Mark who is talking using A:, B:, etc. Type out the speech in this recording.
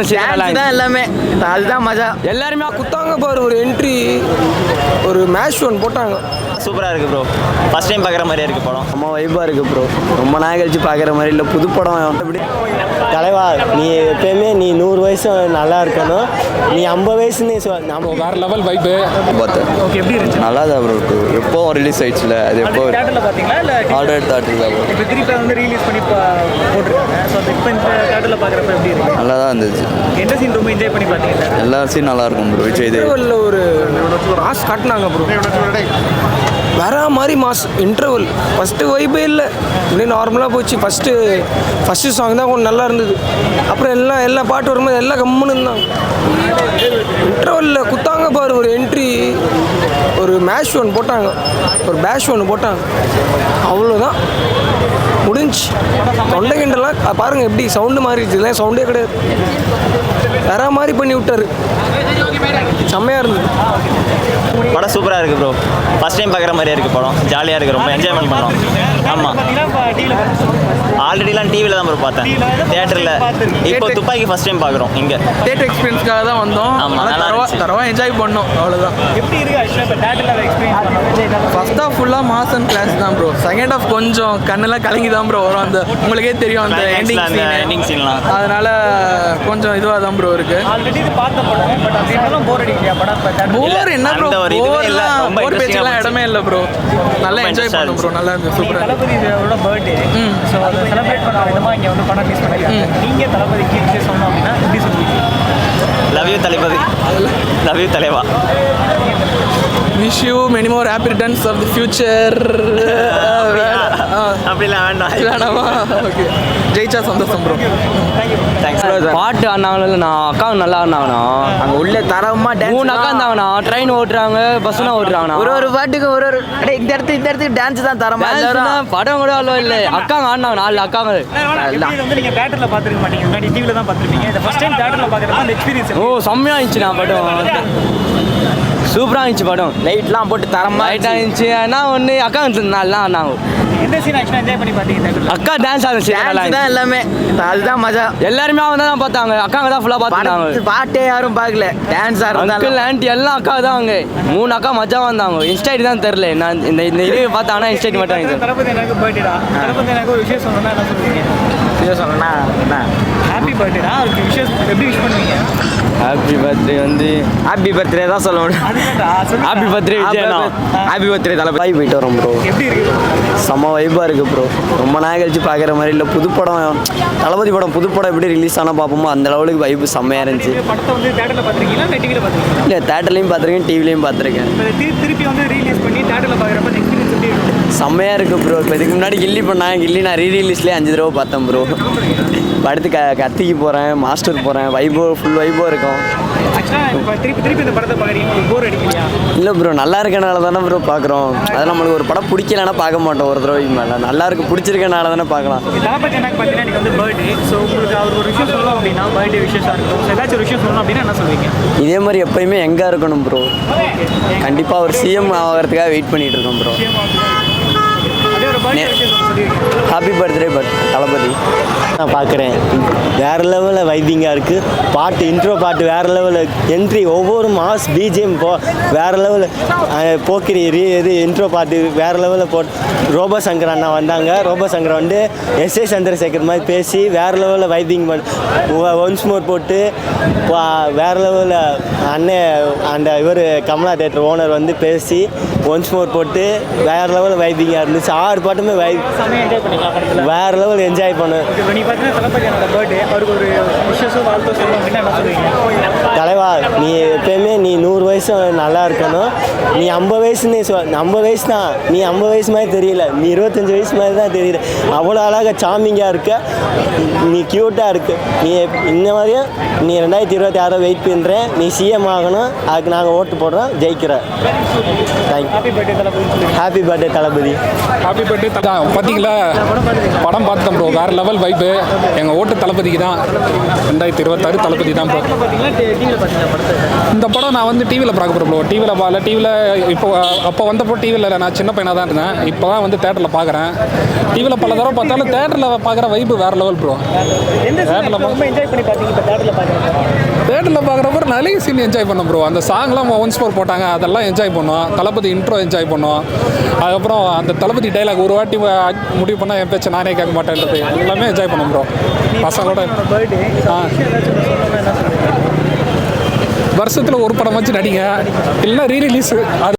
A: Dance தான் எல்லாமே. அதுதான் மஜா.
B: எல்லாருமே
C: குத்தாங்க பாரு ஒரு என்ட்ரி ஒரு மேட்ச் ஒன் போட்டாங்க.
D: சூப்பராக இருக்குது ப்ரோ ஃபஸ்ட் டைம் பார்க்குற மாதிரியே இருக்குது படம்.
A: நம்ம வைப்பாக இருக்கு ப்ரோ ரொம்ப நாள் கழிச்சு பார்க்குற மாதிரி இல்லை புது படம். எப்படி
E: தலைவா நீ எப்பயுமே நீ நூறு வயசு நல்லா இருக்கணும். நீ ஐம்பது வயசு நீ சொ- நம்ம
F: வேற லெவல் வைப்பு
G: பார்த்தேன்
H: ஓகே எப்படி இருந்துச்சு?
G: நல்லா தான் ப்ரோ இருக்கு எப்போ ரிலீஸ் ஆயிடுச்சுல? அது எப்போ
H: இல்லை
G: ஆர்டர் தாட்டில் தான் bro.
H: இப்போ திருப்பி வந்து ரிலீஸ் பண்ணி போட்டிருக்காங்க. ஸோ அது இப்போ இந்த தேட்டரில் பார்க்குறப்ப எப்படி இருக்கு?
G: நல்லா தான் இருந்துச்சு.
H: எந்த சீன் ரொம்ப என்ஜாய் பண்ணி பார்த்தீங்க?
G: எல்லா சீன் நல்லா இருக்கும் ப்ரோ விஜய் தேவ்
C: ஒரு மாஸ் காட்டினாங்க ப்ரோ வேற மாதிரி மாஸ் இன்டர்வல் ஃபஸ்ட்டு வைப்பே இல்லை. இப்படியே நார்மலாக போச்சு. ஃபஸ்ட்டு ஃபஸ்ட்டு சாங் தான் கொஞ்சம் நல்லா இருந்தது. அப்புறம் எல்லாம் எல்லா பாட்டு வரும்போது எல்லாம் கம்முன்னு இருந்தாங்க இன்டர்வலில் குத்தாங்க பாரு ஒரு என்ட்ரி ஒரு மேஷ் ஒன்று போட்டாங்க. ஒரு பேஷ் ஒன்று போட்டாங்க. அவ்வளோதான் முடிஞ்சு. தொண்டை கிண்டலாம் பாருங்கள் எப்படி சவுண்டு மாறிடுச்சு. இல்லை சவுண்டே கிடையாது. வேற மாதிரி பண்ணி விட்டாரு. செம்மையாக இருந்தது.
D: படம் சூப்பராக இருக்குது ப்ரோ ஃபஸ்ட் டைம் பார்க்குற மாதிரியே இருக்குது படம். ஜாலியாக இருக்குது ரொம்ப என்ஜாய்மெண்ட் பண்ணோம் ஆமாம் ஆல்ரெடிலாம் டிவியில் தான் ப்ரோ பார்த்தேன். தேட்டரில் இப்போ துப்பாக்கி ஃபஸ்ட் டைம் பார்க்குறோம் இங்கே.
B: தேட்டர் எக்ஸ்பீரியன்ஸ்க்காக தான் வந்தோம்.
D: ஆமா,
B: நல்லா தரவா என்ஜாய் பண்ணோம். அவ்வளோதான்
H: எப்படி இருக்கு ஆக்சுவலாக இப்போ தேட்டரில் எக்ஸ்பீரியன்ஸ் பண்ணோம்
B: ஃபர்ஸ்ட் ஹாஃப் ஃபுல்லாக மாஸ் அண்ட் கிளாஸ் தான் ப்ரோ செகண்ட் ஹாஃப் கொஞ்சம் கண்ணெல்லாம் கலங்கி தான் ப்ரோ வரும். அந்த உங்களுக்கே தெரியும் அந்த எண்டிங் சீன்
D: ending scene லாம்.
B: அதனால கொஞ்சம் இதுவாக தான் ப்ரோ இருக்கு.
H: ஆல்ரெடி இது பார்த்த படம் போர் அடிக்கலையா படம்
B: என்ன ப்ரோ
D: இல்ல.
B: போர் பேச்சுலாம். இடமே இல்லை ப்ரோ நல்லா என்ஜாய் பண்ணோம் ப்ரோ நல்லா இருந்துச்சு
H: நீங்க
B: சூப்பராக
H: தளபதியோட பர்த்டே ஸோ அதை செலிப்ரேட் பண்ணுற விதமாக இங்கே வந்து படம் ரிலீஸ் பண்ணிருக்காங்க. நீங்க தளபதிக்கு விஷயம் சொன்னோம் அப்படின்னா எப்படி சொல்லுவீங்க.
D: Love you Thalapathy. Love you தலைவா.
B: Wish you many more happy returns of the future
D: அப்படிலாம் வேண்டாம்.
B: வேணாமா? ஓகே ஜெயிச்சா சந்தோஷம் ப்ரோ
D: தேங்க்ஸ்
B: பாட்டு ஆடினாங்கள நான் அக்கா நல்லா ஆடினாங்கண்ணா.
A: அங்கே உள்ள டான்ஸ்
B: மூணு அக்கா இருந்தாங்கண்ணா. ட்ரெயின் ஓட்டுறாங்க பஸ்லாம் ஓட்டுறாங்கண்ணா.
A: ஒரு ஒரு பாட்டுக்கு ஒரு ஒரு அடே இந்த இடத்துக்கு இந்த இடத்துக்கு டான்ஸ் தான் தரமா?
B: படம் கூட அவ்வளோ இல்லை. அக்காங்க ஆடினாங்க நாலு அக்காங்க.
H: வந்து நீங்க தேட்டரில் பார்த்துருக்க மாட்டீங்க. முன்னாடி டிவியில் தான் பார்த்துருப்பீங்க. இந்த ஃபர்ஸ்ட் டைம் தேட்டரில் பார்க்குறப்ப அந்த எக்ஸ்பீரியன்ஸ்
B: ஓ செம்மையாக இருந்துச்சு நான் படம் சூப்பராக இருந்துச்சு படம்.
A: லைட்லாம் போட்டு தரமா
B: லைட்டாக இருந்துச்சு. ஏன்னா ஒன்று அக்கா நல்லா
H: தேட்டரில்
B: அக்கா டான்ஸ் ஆடிச்சு
A: டான்ஸ் தான். எல்லாமே. அதுதான் மஜா.
B: எல்லாருமே அவங்க தான் பார்த்தாங்க. அக்காங்க தான் ஃபுல்லாக பார்த்துட்டாங்க.
A: பாட்டே யாரும் பார்க்கல.
B: அங்கிள்
A: இருந்தாலும்.
B: ஆண்டி எல்லாம் அக்கா தான் அவங்க மூணு அக்கா மஜா வந்தாங்க. இன்ஸ்டைட் தான் தெரில நான் இந்த இந்த இது பார்த்தாங்கன்னா இன்ஸ்டைட் மட்டும்
H: விஷயம் சொல்லணும்னா என்ன? ஹாப்பி பர்த்டேடா அவருக்கு விஷயம் எப்படி விஷ் பண்ணுவீங்க?
B: ஹாப்பி பர்த்டே வந்து
A: ஹாப்பி பர்த்டே தான் சொல்ல முடியும்.
B: ஹாப்பி பர்த்டே விஜயண்ணா.
A: ஹாப்பி பர்த்டே தலை போயிட்டு வரோம் ப்ரோ
H: எப்படி இருக்கு
A: செம்ம வைப்பாக இருக்குது ப்ரோ ரொம்ப நாள் கழிச்சு பார்க்குற மாதிரி இல்லை. புது படம் தளபதி படம் புது படம் எப்படி ரிலீஸ் ஆனால் பார்ப்போமோ அந்த லெவலுக்கு வைப்பு செம்மையாக இருந்துச்சு.
H: படத்தை வந்து தேட்டரில் பார்த்துருக்கீங்களா இல்லை
A: தேட்டர்லையும் பார்த்துருக்கேன் டிவிலையும் பார்த்துருக்கேன்.
H: திருப்பி வந்து ரீலீஸ் பண்ணி தேட்டரில் பார்க்குறப்ப எப்படி
A: செம்மையாக இருக்குது ப்ரோ இப்போ இதுக்கு முன்னாடி கில்லி பண்ணாங்க. கில்லி நான் ரீ ரிலீஸ்லேயே அஞ்சு தடவை பார்த்தேன் ப்ரோ அடுத்து க கத்திக்கு போகிறேன் மாஸ்டர் போகிறேன் வைபோ ஃபுல் வைபோ இருக்கும்.
H: படத்தை
A: இல்லை ப்ரோ நல்லா இருக்கனால தானே ப்ரோ பார்க்குறோம் அது நம்மளுக்கு ஒரு படம் பிடிக்கலன்னா பார்க்க மாட்டோம் ஒரு தடவைக்கு மேலே. நல்லா இருக்கு பிடிச்சிருக்கனால தானே பார்க்கலாம்.
H: சொல்லணும் அப்படின்னா என்ன சொல்லுவீங்க?
A: இதே மாதிரி எப்பயுமே எங்கே இருக்கணும் ப்ரோ கண்டிப்பாக ஒரு சிஎம் ஆகிறதுக்காக வெயிட் பண்ணிட்டு இருக்கோம் ப்ரோ
H: அதே ஒரு பர்த்டே விஷயம் சொல்லுவீங்க
A: ஹாப்பி பர்த்டே பட் தளபதி.
E: நான் பார்க்குறேன். வேறு லெவலில் வைப்பிங்காக இருக்குது பாட்டு இன்ட்ரோ பாட்டு வேறு லெவலில் என்ட்ரி ஒவ்வொரு மாஸ் பிஜிஎம் போ வேறு லெவலில் போக்கிரி ரீ இது இன்ட்ரோ பாட்டு வேறு லெவலில் போட் ரோபோ சங்கர் அண்ணா வந்தாங்க. ரோபோ சங்கர் வந்து எஸ் ஏ சந்திரசேகர் மாதிரி பேசி வேறு லெவலில் வைப்பிங் பண்ண ஒன்ஸ் மோர் போட்டு வேறு லெவலில் அண்ணன் அந்த இவர் கமலா தேட்டர் ஓனர் வந்து பேசி ஒன்ஸ் மோர் போட்டு வேறு லெவலில் வைப்பிங்காக இருந்துச்சு. ஆறு பாட்டுமே வை
H: செம்மையாக என்ஜாய் பண்ணிக்கலாம் படத்தில்.
E: வேறு லெவல் என்ஜாய் பண்ணு.
H: ஓகே நீ
E: நீ எப்பயுமே நீ நூறு வயசு நல்லா இருக்கணும். நீ ஐம்பது வயசு நீ ஐம்பது வயசு தான். நீ ஐம்பது வயசு மாதிரி தெரியல. நீ இருபத்தஞ்சி வயசு மாதிரி தான் தெரியல. அவ்வளோ அழகாக சாமிங்காக இருக்க. நீ க்யூட்டாக இருக்கு. நீ இந்த மாதிரியும் நீ ரெண்டாயிரத்தி இருபத்தி ஆறு வெயிட் பண்ணுறேன் நீ சிஎம் ஆகணும். அதுக்கு நாங்கள் ஓட்டு போடுறோம். ஜெயிக்கிற thank you
H: happy birthday Thalapathy.
E: Happy birthday Thalapathy.
F: பார்த்தீங்களா படம் பார்த்தோம் ப்ரோ வேறு லெவல் வைப்பு எங்கள் ஓட்டு தளபதிக்கு தான். ரெண்டாயிரத்தி இருபத்தாறு தளபதி தான் ப்ரோ இந்த படம் நான் வந்து டிவியில் பார்க்க போகிறேன் ப்ரோ டிவியில் பார்க்கல. டிவியில் இப்போ அப்போ வந்தப்போ டிவியில் நான் சின்ன பையனாக தான் இருந்தேன். இப்போ தான் வந்து தேட்டரில் பார்க்குறேன். டிவியில் பல தடவை பார்த்தாலும் தேட்டரில் பார்க்குற வைப்பு வேறு லெவல் ப்ரோ
H: தேட்டரில்
F: தேட்டரில் பார்க்குறப்ப நிறைய சீன் என்ஜாய் பண்ணோம் ப்ரோ அந்த சாங்லாம் ஒன்ஸ் ஃபோர் போட்டாங்க. அதெல்லாம் என்ஜாய் பண்ணோம். தளபதி இன்ட்ரோ என்ஜாய் பண்ணோம். அதுக்கப்புறம் அந்த தளபதி டைலாக் ஒரு வாட்டி முடிவு பண்ணால் என் பேச்சு நானே கேட்க மாட்டேன்றது. எல்லாமே என்ஜாய் பண்ணோம் ப்ரோ பசங்களோட ஆ.
H: ஏதாச்சும் சொல்லணும்னா என்ன சொல்லுவீங்க
F: வருஷத்தில் ஒரு படம் வச்சு நடிங்க இல்லைன்னா ரீரிலீஸு அது